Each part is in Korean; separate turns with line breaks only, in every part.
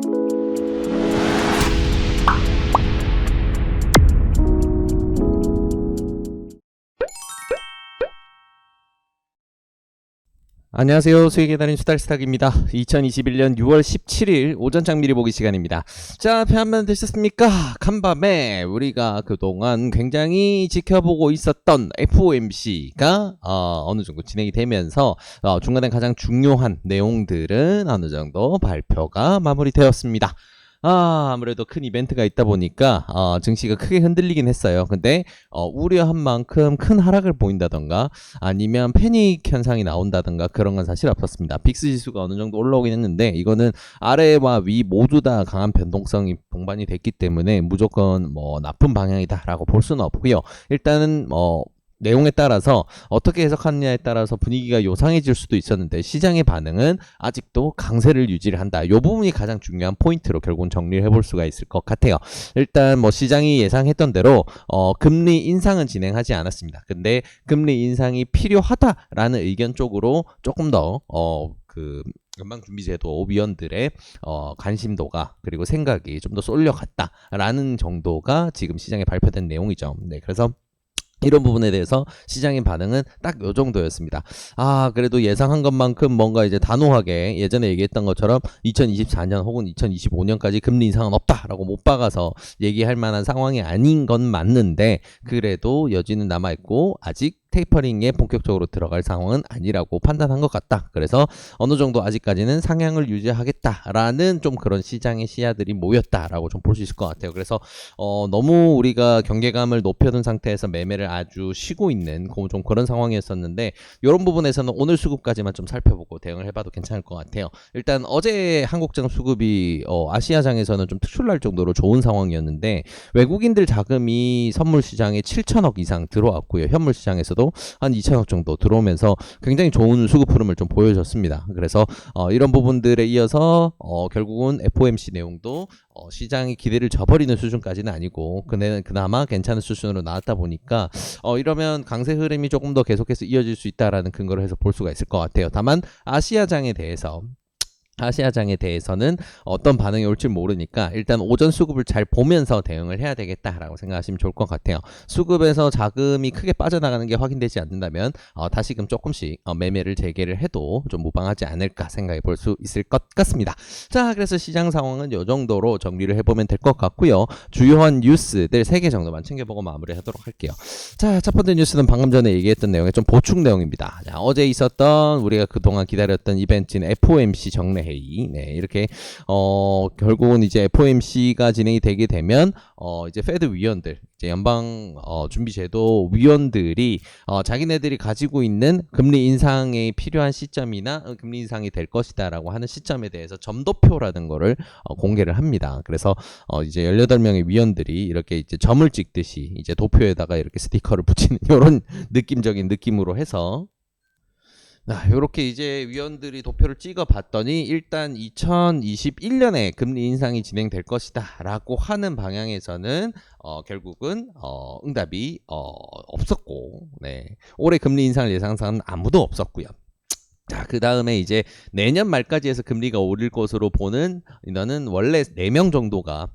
Thank you 안녕하세요. 수익의 달인 수달스탁입니다. 2021년 6월 17일 오전 장미리 보기 시간입니다. 자, 편안만 되셨습니까? 간밤에 우리가 그동안 굉장히 지켜보고 있었던 FOMC가 어, 느 정도 진행이 되면서 어, 중간에 가장 중요한 내용들은 어느 정도 발표가 마무리되었습니다. 아, 아무래도 큰 이벤트가 있다 보니까 어, 증시가 크게 흔들리긴 했어요. 근데 어, 우려한 만큼 큰 하락을 보인다던가 아니면 패닉 현상이 나온다던가 그런 건 사실 없었습니다. 빅스 지수가 어느 정도 올라오긴 했는데 이거는 아래와 위 모두 다 강한 변동성이 동반이 됐기 때문에 무조건 뭐 나쁜 방향이다라고 볼 수는 없고요. 일단은 뭐 내용에 따라서 어떻게 해석하느냐에 따라서 분위기가 요상해질 수도 있었는데 시장의 반응은 아직도 강세를 유지를 한다. 이 부분이 가장 중요한 포인트로 결국은 정리를 해볼 수가 있을 것 같아요. 일단 뭐 시장이 예상했던 대로 어, 금리 인상은 진행하지 않았습니다. 근데 금리 인상이 필요하다라는 의견 쪽으로 조금 더 어, 그 연방준비제도 위원들의 어, 관심도가 그리고 생각이 좀 더 쏠려갔다라는 정도가 지금 시장에 발표된 내용이죠. 네, 그래서 이런 부분에 대해서 시장의 반응은 딱 요 정도였습니다. 아, 그래도 예상한 것만큼 뭔가 이제 단호하게 예전에 얘기했던 것처럼 2024년 혹은 2025년까지 금리 인상은 없다라고 못 박아서 얘기할 만한 상황이 아닌 건 맞는데 그래도 여지는 남아있고 아직 테이퍼링에 본격적으로 들어갈 상황은 아니라고 판단한 것 같다. 그래서 어느 정도 아직까지는 상향을 유지하겠다라는 좀 그런 시장의 시야들이 모였다라고 좀 볼 수 있을 것 같아요. 그래서 어, 너무 우리가 경계감을 높여둔 상태에서 매매를 아주 쉬고 있는 그- 좀 그런 상황이었었는데 이런 부분에서는 오늘 수급까지만 좀 살펴보고 대응을 해봐도 괜찮을 것 같아요. 일단 어제 한국장 수급이 어, 아시아장에서는 좀 특출날 정도로 좋은 상황이었는데 외국인들 자금이 선물 시장에 7천억 이상 들어왔고요. 현물 시장에서 도 한 2천억 정도 들어오면서 굉장히 좋은 수급 흐름을 좀 보여줬습니다. 그래서 어, 이런 부분들에 이어서 어, 결국은 FOMC 내용도 어, 시장이 기대를 저버리는 수준까지는 아니고 그네 그나마 괜찮은 수준으로 나왔다 보니까 어, 이러면 강세 흐름이 조금 더 계속해서 이어질 수 있다라는 근거를 해서 볼 수가 있을 것 같아요. 다만 아시아장에 대해서 아시아장에 대해서는 어떤 반응이 올지 모르니까 일단 오전 수급을 잘 보면서 대응을 해야 되겠다라고 생각하시면 좋을 것 같아요. 수급에서 자금이 크게 빠져나가는 게 확인되지 않는다면 어, 다시금 조금씩 어, 매매를 재개를 해도 좀 무방하지 않을까 생각해 볼 수 있을 것 같습니다. 자, 그래서 시장 상황은 이 정도로 정리를 해보면 될 것 같고요. 주요한 뉴스들 3개 정도만 챙겨보고 마무리하도록 할게요. 자, 첫 번째 뉴스는 방금 전에 얘기했던 내용의 좀 보충 내용입니다. 자, 어제 있었던 우리가 그동안 기다렸던 이벤트인 FOMC 정례 회의. 네, 이렇게 어 결국은 이제 FOMC가 진행이 되게 되면 어 이제 페드 위원들, 이제 연방 어 준비제도 위원들이 어 자기네들이 가지고 있는 금리 인상에 필요한 시점이나 어, 금리 인상이 될 것이다라고 하는 시점에 대해서 점도표라는 거를 어, 공개를 합니다. 그래서 어 이제 18명의 위원들이 이렇게 이제 점을 찍듯이 이제 도표에다가 이렇게 스티커를 붙이는 이런 느낌적인 느낌으로 해서 아, 요렇게 이제 위원들이 도표를 찍어 봤더니 일단 2021년에 금리 인상이 진행될 것이다라고 하는 방향에서는 어, 결국은 어, 응답이 어, 없었고 네. 올해 금리 인상을 예상한 사람은 아무도 없었고요. 자, 그 다음에 이제 내년 말까지 해서 금리가 오를 것으로 보는 인원은 원래 4명 정도가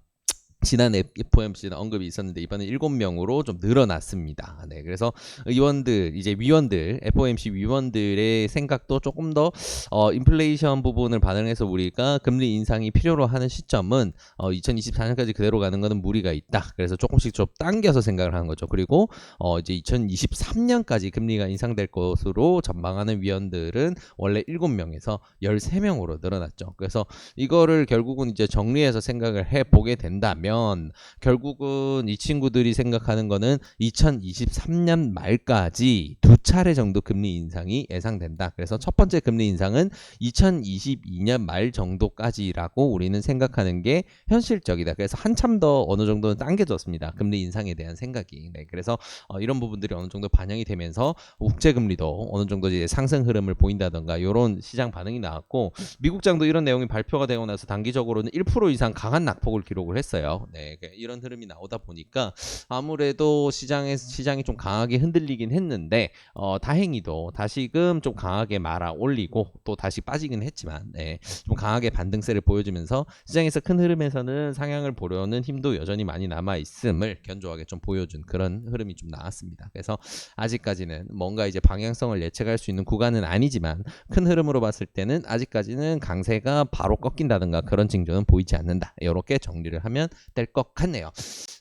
지난 FOMC는 언급이 있었는데 이번에 7명으로 좀 늘어났습니다. 네, 그래서 의원들 이제 위원들 FOMC 위원들의 생각도 조금 더 어, 인플레이션 부분을 반영해서 우리가 금리 인상이 필요로 하는 시점은 어, 2024년까지 그대로 가는 것은 무리가 있다. 그래서 조금씩 좀 당겨서 생각을 하는 거죠. 그리고 어, 이제 2023년까지 금리가 인상될 것으로 전망하는 위원들은 원래 7명에서 13명으로 늘어났죠. 그래서 이거를 결국은 이제 정리해서 생각을 해 보게 된다 면 결국은 이 친구들이 생각하는 거는 2023년 말까지 두 차례 정도 금리 인상이 예상된다. 그래서 첫 번째 금리 인상은 2022년 말 정도까지라고 우리는 생각하는 게 현실적이다. 그래서 한참 더 어느 정도는 당겨졌습니다. 금리 인상에 대한 생각이. 네, 그래서 어, 이런 부분들이 어느 정도 반영이 되면서 국제 금리도 어느 정도 이제 상승 흐름을 보인다던가 이런 시장 반응이 나왔고 미국장도 이런 내용이 발표가 되고 나서 단기적으로는 1% 이상 강한 낙폭을 기록을 했어요. 네, 그 이런 흐름이 나오다 보니까 아무래도 시장에 시장이 좀 강하게 흔들리긴 했는데 어, 다행히도 다시금 좀 강하게 말아 올리고 또 다시 빠지긴 했지만 네, 좀 강하게 반등세를 보여주면서 시장에서 큰 흐름에서는 상향을 보려는 힘도 여전히 많이 남아 있음을 견조하게 좀 보여준 그런 흐름이 좀 나왔습니다. 그래서 아직까지는 뭔가 이제 방향성을 예측할 수 있는 구간은 아니지만 큰 흐름으로 봤을 때는 아직까지는 강세가 바로 꺾인다든가 그런 징조는 보이지 않는다. 이렇게 정리를 하면 될 것 같네요.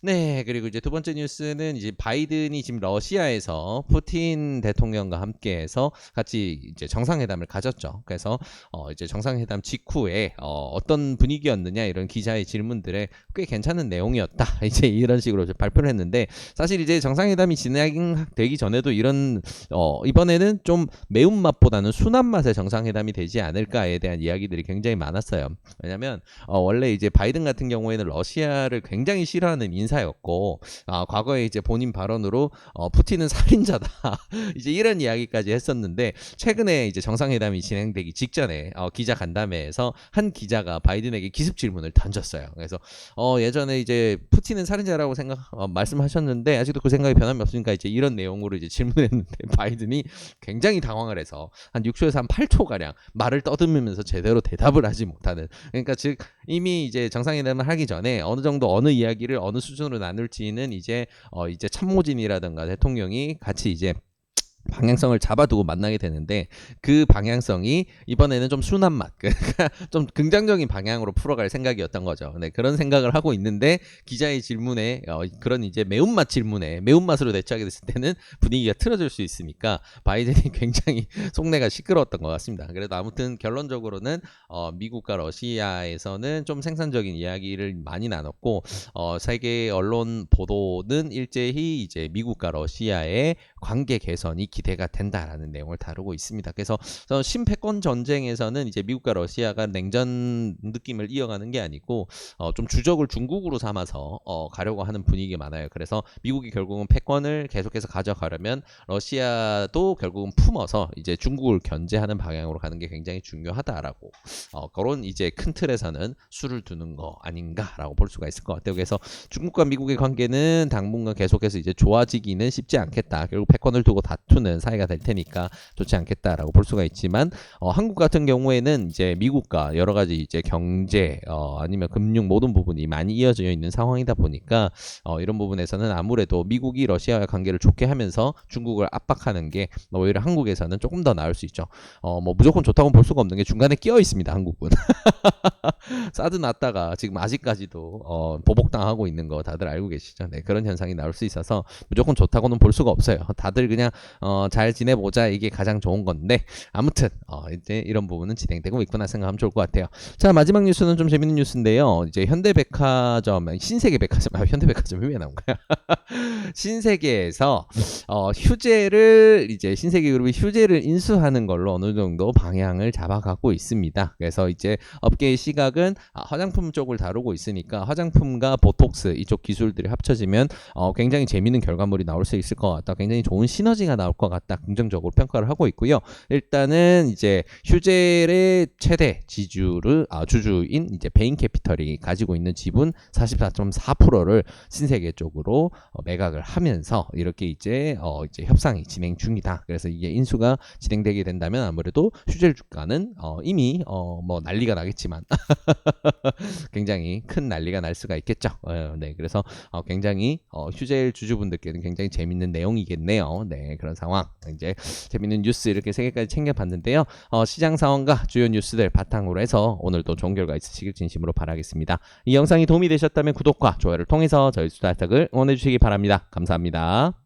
네, 그리고 이제 두 번째 뉴스는 이제 바이든이 지금 러시아에서 푸틴 대통령과 함께해서 같이 이제 정상회담을 가졌죠. 그래서 어 이제 정상회담 직후에 어 어떤 분위기였느냐 이런 기자의 질문들에 꽤 괜찮은 내용이었다. 이제 이런 식으로 이제 발표를 했는데 사실 이제 정상회담이 진행되기 전에도 이런 어 이번에는 좀 매운맛보다는 순한 맛의 정상회담이 되지 않을까에 대한 이야기들이 굉장히 많았어요. 왜냐면 어 원래 이제 바이든 같은 경우에는 러시아 를 굉장히 싫어하는 인사였고 아 과거에 이제 본인 발언으로 어 푸틴은 살인자다. 이제 이런 이야기까지 했었는데 최근에 이제 정상회담이 진행되기 직전에 어 기자 간담회에서 한 기자가 바이든에게 기습 질문을 던졌어요. 그래서 어 예전에 이제 푸틴은 살인자라고 생각 어, 말씀하셨는데 아직도 그 생각이 변함이 없으니까 이제 이런 내용으로 이제 질문했는데 바이든이 굉장히 당황을 해서 한 6초에서 한 8초 가량 말을 떠듬으면서 제대로 대답을 하지 못하는 그러니까 즉 이미 이제 정상회담을 하기 전에 어느 정도 어느 이야기를 어느 수준으로 나눌지는 이제 어 이제 참모진이라든가 대통령이 같이 이제 방향성을 잡아두고 만나게 되는데 그 방향성이 이번에는 좀 순한 맛, 그러니까 좀 긍정적인 방향으로 풀어갈 생각이었던 거죠. 네, 그런 생각을 하고 있는데 기자의 질문에 어, 그런 이제 매운맛 질문에 매운맛으로 대처하게 됐을 때는 분위기가 틀어질 수 있으니까 바이든이 굉장히 속내가 시끄러웠던 것 같습니다. 그래도 아무튼 결론적으로는 어, 미국과 러시아에서는 좀 생산적인 이야기를 많이 나눴고 어, 세계 언론 보도는 일제히 이제 미국과 러시아의 관계 개선이 기대가 된다라는 내용을 다루고 있습니다. 그래서 신패권 전쟁에서는 이제 미국과 러시아가 냉전 느낌을 이어가는 게 아니고 어, 좀 주적을 중국으로 삼아서 어, 가려고 하는 분위기가 많아요. 그래서 미국이 결국은 패권을 계속해서 가져가려면 러시아도 결국은 품어서 이제 중국을 견제하는 방향으로 가는 게 굉장히 중요하다라고 어, 그런 이제 큰 틀에서는 수를 두는 거 아닌가라고 볼 수가 있을 것 같아요. 그래서 중국과 미국의 관계는 당분간 계속해서 이제 좋아지기는 쉽지 않겠다. 결국 패권을 두고 다투는 사이가 될 테니까 좋지 않겠다라고 볼 수가 있지만 어, 한국 같은 경우에는 이제 미국과 여러 가지 이제 경제 어, 아니면 금융 모든 부분이 많이 이어져 있는 상황이다 보니까 어, 이런 부분에서는 아무래도 미국이 러시아와 관계를 좋게 하면서 중국을 압박하는 게 오히려 한국에서는 조금 더 나을 수 있죠. 어, 뭐 무조건 좋다고 볼 수가 없는 게 중간에 끼어 있습니다. 한국은 사드 났다가 지금 아직까지도 어, 보복당하고 있는 거 다들 알고 계시죠? 네, 그런 현상이 나올 수 있어서 무조건 좋다고는 볼 수가 없어요. 다들 그냥 어, 잘 지내보자 이게 가장 좋은 건데 아무튼 어, 이제 이런 부분은 진행되고 있구나 생각하면 좋을 것 같아요. 자 마지막 뉴스는 좀 재밌는 뉴스인데요. 이제 현대백화점 신세계백화점 아, 현대백화점이 왜 나온 거야? 신세계에서 어, 휴재를 이제 신세계그룹이 휴재를 인수하는 걸로 어느 정도 방향을 잡아가고 있습니다. 그래서 이제 업계의 시각은 아, 화장품 쪽을 다루고 있으니까 화장품과 보톡스 이쪽 기술들이 합쳐지면 어, 굉장히 재밌는 결과물이 나올 수 있을 것 같다. 굉장히 좋은 시너지가 나올 것 같다. 긍정적으로 평가를 하고 있고요. 일단은 이제 휴젤의 최대 지주를 아, 주주인 이제 베인 캐피털이 가지고 있는 지분 44.4%를 신세계 쪽으로 어, 매각을 하면서 이렇게 이제 어, 이제 협상이 진행 중이다. 그래서 이게 인수가 진행되게 된다면 아무래도 휴젤 주가는 어, 이미 어, 뭐 난리가 나겠지만 굉장히 큰 난리가 날 수가 있겠죠. 어, 네, 그래서 어, 굉장히 어, 휴젤 주주분들께는 굉장히 재밌는 내용이겠네요. 네, 그런 상황. 이제 재밌는 뉴스 이렇게 세 개까지 챙겨봤는데요. 어, 시장 상황과 주요 뉴스들 바탕으로 해서 오늘도 좋은 결과 있으시길 진심으로 바라겠습니다. 이 영상이 도움이 되셨다면 구독과 좋아요를 통해서 저희 수다탁을 응원해 주시기 바랍니다. 감사합니다.